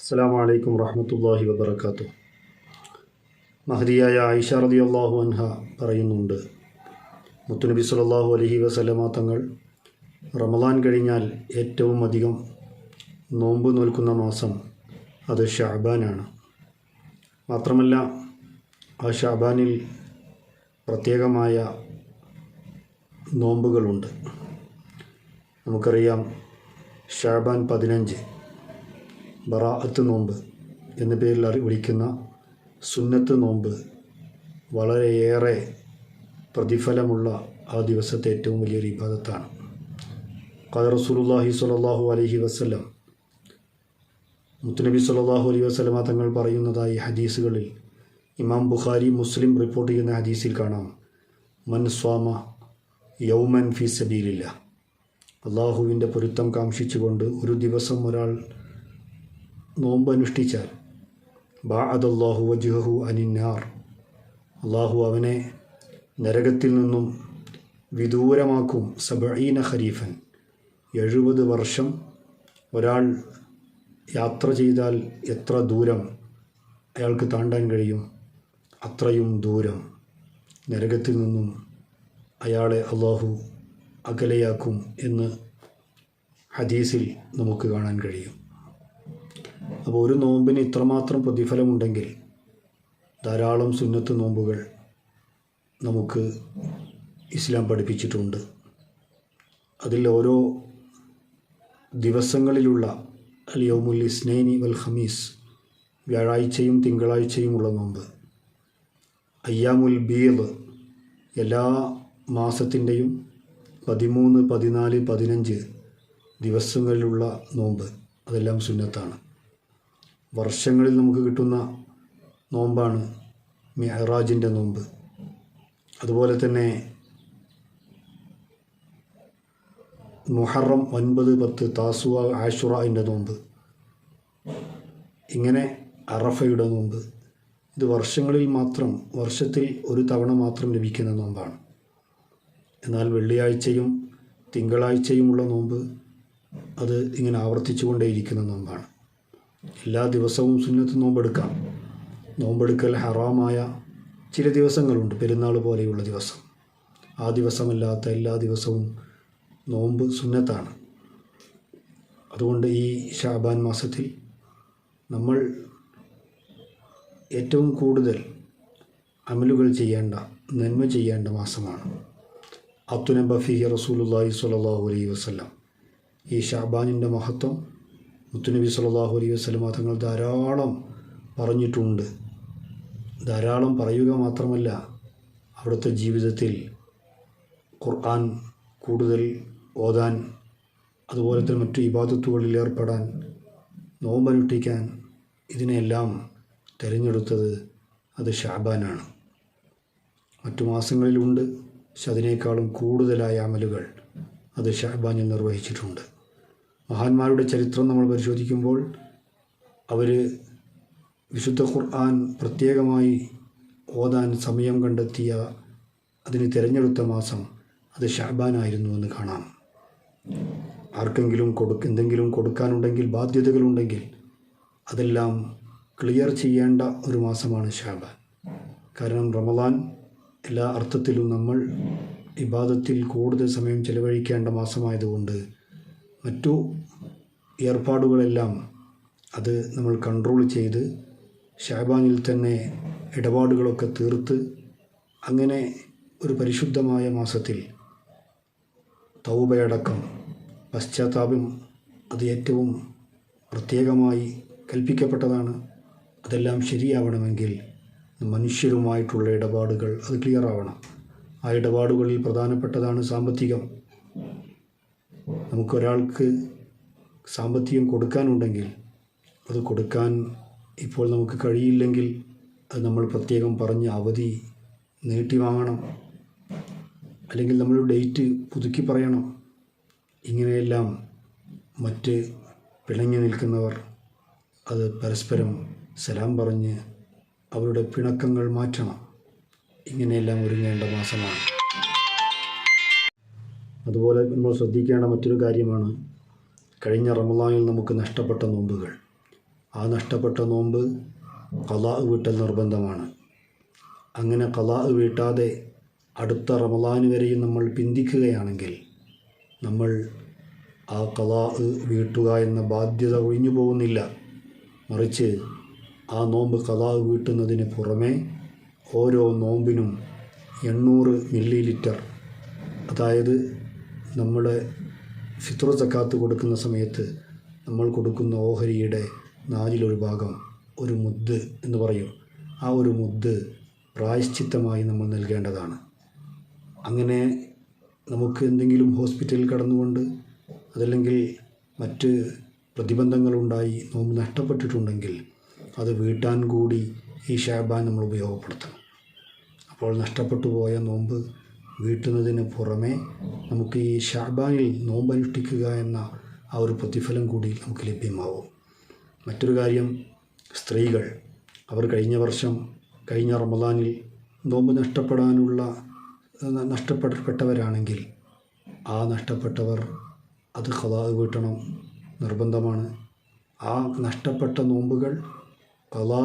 അസ്സാം വലൈക്കും വറഹമത്തല്ലാഹി വബർക്കാത്തു മഹദിയായ ആയിഷ റതി അള്ളാഹു അൻഹ പറയുന്നുണ്ട് മുത്തുനബി സല്ലല്ലാഹു അലഹി വസല്ലമ തങ്ങൾ റമദാൻ കഴിഞ്ഞാൽ ഏറ്റവും അധികം നോമ്പ് നോൽക്കുന്ന മാസം അത് ഷാബാനാണ്. മാത്രമല്ല ആ ഷാബാനിൽ പ്രത്യേകമായ നോമ്പുകളുണ്ട്. നമുക്കറിയാം ഷാബാൻ പതിനഞ്ച് ബറാഅത്ത് നോമ്പ് എന്ന പേരിൽ വിളിക്കുന്ന സുന്നത്ത് നോമ്പ് വളരെയേറെ പ്രതിഫലമുള്ള ആ ദിവസത്തെ ഏറ്റവും വലിയൊരു ഇബാദത്താണ്. ഖദ റസൂലുള്ളാഹി സ്വല്ലല്ലാഹു അലൈഹി വസല്ലം മുത്തുനബി സ്വല്ലല്ലാഹു അലൈഹി വസല്ലമ തങ്ങൾ പറയുന്നതായി ഹദീസുകളിൽ ഇമാം ബുഖാരി മുസ്ലിം റിപ്പോർട്ട് ചെയ്യുന്ന ഹദീസിൽ കാണാം. മൻ സ്വാമ യൗമൻ ഫി സബീലില്ല അള്ളാഹുവിന്റെ പൊരുത്തം കാംക്ഷിച്ചുകൊണ്ട് ഒരു ദിവസം ഒരാൾ നോമ്പ് അനുഷ്ഠിച്ചാൽ ബാ അതല്ലാഹു വജുഹു അനിന്നാർ. അള്ളാഹു അവനെ നരകത്തിൽ നിന്നും വിദൂരമാക്കും. സബീന ഖരീഫൻ. എഴുപത് വർഷം ഒരാൾ യാത്ര ചെയ്താൽ എത്ര ദൂരം അയാൾക്ക് താണ്ടാൻ കഴിയും? അത്രയും ദൂരം നരകത്തിൽ നിന്നും അയാളെ അള്ളാഹു അകലെയാക്കും എന്ന് ഹദീസിൽ നമുക്ക് കാണാൻ കഴിയും. അപ്പോൾ ഒരു നോമ്പിന് ഇത്രമാത്രം പ്രതിഫലമുണ്ടെങ്കിൽ ധാരാളം സുന്നത്ത് നോമ്പുകൾ നമുക്ക് ഇസ്ലാം പഠിപ്പിച്ചിട്ടുണ്ട്. അതിൽ ഓരോ ദിവസങ്ങളിലുള്ള അലിയോമുൽ യൗമുൽ ഇസ്നൈനി വൽ ഹമീസ് വ്യാഴാഴ്ചയും തിങ്കളാഴ്ചയുമുള്ള നോമ്പ്. അയ്യാമുൽ ബീദ് എല്ലാ മാസത്തിന്റെയും പതിമൂന്ന് പതിനാല് പതിനഞ്ച് ദിവസങ്ങളിലുള്ള നോമ്പ്. അതെല്ലാം സുന്നത്താണ്. വർഷങ്ങളിൽ നമുക്ക് കിട്ടുന്ന നോമ്പാണ് മെഹറാജിന്റെ നോമ്പ്. അതുപോലെ തന്നെ മുഹറം ഒൻപത് പത്ത് താസുവ ആഷുറന്റെ നോമ്പ്. ഇങ്ങനെ അറഫയുടെ നോമ്പ്. ഇത് വർഷങ്ങളിൽ മാത്രം വർഷത്തിൽ ഒരു തവണ മാത്രം ലഭിക്കുന്ന നോമ്പാണ്. എന്നാൽ വെള്ളിയാഴ്ചയും തിങ്കളാഴ്ചയുമുള്ള നോമ്പ് അത് ഇങ്ങനെ ആവർത്തിച്ചുകൊണ്ടേയിരിക്കുന്ന നോമ്പാണ്. എല്ലാ ദിവസവും സുന്നത്ത് നോമ്പെടുക്കാം. നോമ്പെടുക്കൽ ഹറാമായ ചില ദിവസങ്ങളുണ്ട്. പെരുന്നാൾ പോലെയുള്ള ദിവസം. ആ ദിവസമല്ലാത്ത എല്ലാ ദിവസവും നോമ്പ് സുന്നത്താണ്. അതുകൊണ്ട് ഈ ഷാബാൻ മാസത്തിൽ നമ്മൾ ഏറ്റവും കൂടുതൽ അമലുകൾ ചെയ്യേണ്ട നന്മ ചെയ്യേണ്ട മാസമാണ്. അത്തുന ബഫിഹി റസൂലുല്ലാഹി സ്വല്ലല്ലാഹു അലൈഹി വസല്ലം. ഈ ഷാബാനിന്റെ മഹത്വം മുത്തുനബി സല്ലല്ലാഹു അലൈഹി വസ്ലമ തങ്ങൾ ധാരാളം പറഞ്ഞിട്ടുണ്ട്. ധാരാളം പറയുക മാത്രമല്ല അവിടുത്തെ ജീവിതത്തിൽ ഖുർആൻ കൂടുതൽ ഓതാൻ അതുപോലെ തന്നെ മറ്റു ഇബാദത്തുകളിൽ ഏർപ്പെടാൻ നോമ്പനുഷ്ഠിക്കാൻ ഇതിനെല്ലാം തിരഞ്ഞെടുത്തത് അത് ഷാബാനാണ്. മറ്റു മാസങ്ങളിലുണ്ട് പക്ഷെ അതിനേക്കാളും കൂടുതലായ അമലുകൾ അത് ഷാബാനിൽ നിർവഹിച്ചിട്ടുണ്ട്. മഹാന്മാരുടെ ചരിത്രം നമ്മൾ പരിശോധിക്കുമ്പോൾ അവർ വിശുദ്ധ ഖുർആൻ പ്രത്യേകമായി ഓതാൻ സമയം കണ്ടെത്തിയ അതിന് തിരഞ്ഞെടുത്ത മാസം അത് ഷാബാനായിരുന്നു എന്ന് കാണാം. ആർക്കെങ്കിലും കൊടുക്ക എന്തെങ്കിലും കൊടുക്കാനുണ്ടെങ്കിൽ ബാധ്യതകളുണ്ടെങ്കിൽ അതെല്ലാം ക്ലിയർ ചെയ്യേണ്ട ഒരു മാസമാണ് ഷാബാൻ. കാരണം റമദാൻ എല്ലാ അർത്ഥത്തിലും നമ്മൾ ഇബാദത്തിൽ കൂടുതൽ സമയം ചെലവഴിക്കേണ്ട മാസമായതുകൊണ്ട് മറ്റു ഏർപ്പാടുകളെല്ലാം അത് നമ്മൾ കൺട്രോൾ ചെയ്ത് ഷാബാനിൽ തന്നെ ഇടപാടുകളൊക്കെ തീർത്ത് അങ്ങനെ ഒരു പരിശുദ്ധമായ മാസത്തിൽ തൗബയടക്കം പശ്ചാത്താപം അത് ഏറ്റവും പ്രത്യേകമായി കൽപ്പിക്കപ്പെട്ടതാണ്. അതെല്ലാം ശരിയാവണമെങ്കിൽ മനുഷ്യരുമായിട്ടുള്ള ഇടപാടുകൾ അത് ക്ലിയർ ആവണം. ആ ഇടപാടുകളിൽ പ്രധാനപ്പെട്ടതാണ് സാമ്പത്തികം. നമുക്കൊരാൾക്ക് സാമ്പത്തികം കൊടുക്കാനുണ്ടെങ്കിൽ അത് കൊടുക്കാൻ ഇപ്പോൾ നമുക്ക് കഴിയില്ലെങ്കിൽ അത് നമ്മൾ പ്രത്യേകം പറഞ്ഞ് അവധി നീട്ടി വാങ്ങണം. അല്ലെങ്കിൽ നമ്മൾ ഡേറ്റ് പുതുക്കി പറയണം. ഇങ്ങനെയെല്ലാം മറ്റ് പിണങ്ങി നിൽക്കുന്നവർ അത് പരസ്പരം സലാം പറഞ്ഞ് അവരുടെ പിണക്കങ്ങൾ മാറ്റണം. ഇങ്ങനെയെല്ലാം ഒരുങ്ങേണ്ട മാസമാണ്. അതുപോലെ നമ്മൾ ശ്രദ്ധിക്കേണ്ട മറ്റൊരു കാര്യമാണ് കഴിഞ്ഞ റമദാനിൽ നമുക്ക് നഷ്ടപ്പെട്ട നോമ്പുകൾ. ആ നഷ്ടപ്പെട്ട നോമ്പ് കലാ വീട്ടൽ നിർബന്ധമാണ്. അങ്ങനെ കലാ വീട്ടാതെ അടുത്ത റമദാന് വരെയും നമ്മൾ പിന്തിക്കുകയാണെങ്കിൽ നമ്മൾ ആ കലാ വീട്ടുക എന്ന ബാധ്യത ഒഴിഞ്ഞു പോകുന്നില്ല. മറിച്ച് ആ നോമ്പ് കലാ വീട്ടുന്നതിന് പുറമെ ഓരോ നോമ്പിനും എണ്ണൂറ് മില്ലി ലിറ്റർ അതായത് നമ്മുടെ ഫിത്ര സക്കാത്ത് കൊടുക്കുന്ന സമയത്ത് നമ്മൾ കൊടുക്കുന്ന ഓഹരിയുടെ നാലിലൊരു ഭാഗം ഒരു മുദ്ദ് എന്ന് പറയും. ആ ഒരു മുദ്ദ് പ്രായശ്ചിത്തമായി നമ്മൾ നൽകേണ്ടതാണ്. അങ്ങനെ നമുക്ക് എന്തെങ്കിലും ഹോസ്പിറ്റലിൽ കടന്നുകൊണ്ട് അതല്ലെങ്കിൽ മറ്റ് പ്രതിബന്ധങ്ങളുണ്ടായി നോമ്പ് നഷ്ടപ്പെട്ടിട്ടുണ്ടെങ്കിൽ അത് വീട്ടാൻ കൂടി ഈ ഷാബാൻ നമ്മൾ ഉപയോഗപ്പെടുത്തണം. അപ്പോൾ നഷ്ടപ്പെട്ടു പോയ നോമ്പ് വീട്ടുന്നതിന് പുറമേ നമുക്ക് ഈ ഷാബാനിൽ നോമ്പനുഷ്ഠിക്കുക എന്ന ആ ഒരു പ്രതിഫലം കൂടി നമുക്ക് ലഭ്യമാവും. മറ്റൊരു കാര്യം സ്ത്രീകൾ അവർ കഴിഞ്ഞ വർഷം കഴിഞ്ഞ റമദാനിൽ നോമ്പ് നഷ്ടപ്പെടാനുള്ള നഷ്ടപ്പെട്ടവരാണെങ്കിൽ ആ നഷ്ടപ്പെട്ടവർ അത് കഥാ വീട്ടണം നിർബന്ധമാണ്. ആ നഷ്ടപ്പെട്ട നോമ്പുകൾ കലാ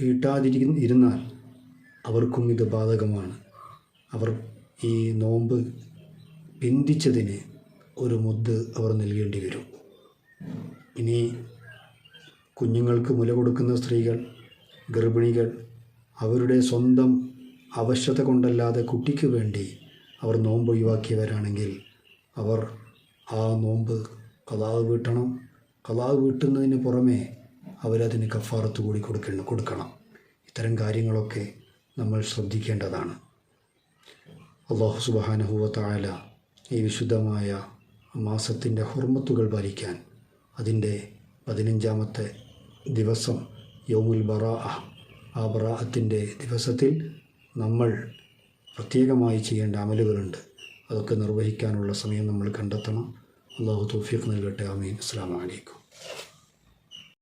വീട്ടാതിരിക്കുന്ന ഇരുന്നാൽ അവർക്കും ഇത് ബാധകമാണ്. അവർ ഈ നോമ്പ് പിന്തിച്ചതിന് ഒരു മുദ്ദ് അവർ നൽകേണ്ടി വരും. ഇനി കുഞ്ഞുങ്ങൾക്ക് മുല കൊടുക്കുന്ന സ്ത്രീകൾ ഗർഭിണികൾ അവരുടെ സ്വന്തം അവശത കൊണ്ടല്ലാതെ കുട്ടിക്ക് വേണ്ടി അവർ നോമ്പ് ഒഴിവാക്കിയവരാണെങ്കിൽ അവർ ആ നോമ്പ് കലാവ് വീട്ടണം. കലാവ് വീട്ടുന്നതിന് പുറമേ അവരതിന് കഫാറത്ത് കൂടി കൊടുക്കണം കൊടുക്കണം. ഇത്തരം കാര്യങ്ങളൊക്കെ നമ്മൾ ശ്രദ്ധിക്കേണ്ടതാണ്. അള്ളാഹു സുബാനഹുവത്തായ ഈ വിശുദ്ധമായ മാസത്തിന്റെ ഹുർമത്തുകൾ പാലിക്കാൻ അതിന്റെ പതിനഞ്ചാമത്തെ ദിവസം യൗമുൽ ബറാ ആ ബറാഅത്തിന്റെ ദിവസത്തിൽ നമ്മൾ പ്രത്യേകമായി ചെയ്യേണ്ട അമലുകളുണ്ട്. അതൊക്കെ നിർവഹിക്കാനുള്ള സമയം നമ്മൾ കണ്ടെത്തണം. അള്ളാഹു തൗഫീഖ് നൽകട്ടെ. അമീൻ അസ്സാം വലൈക്കും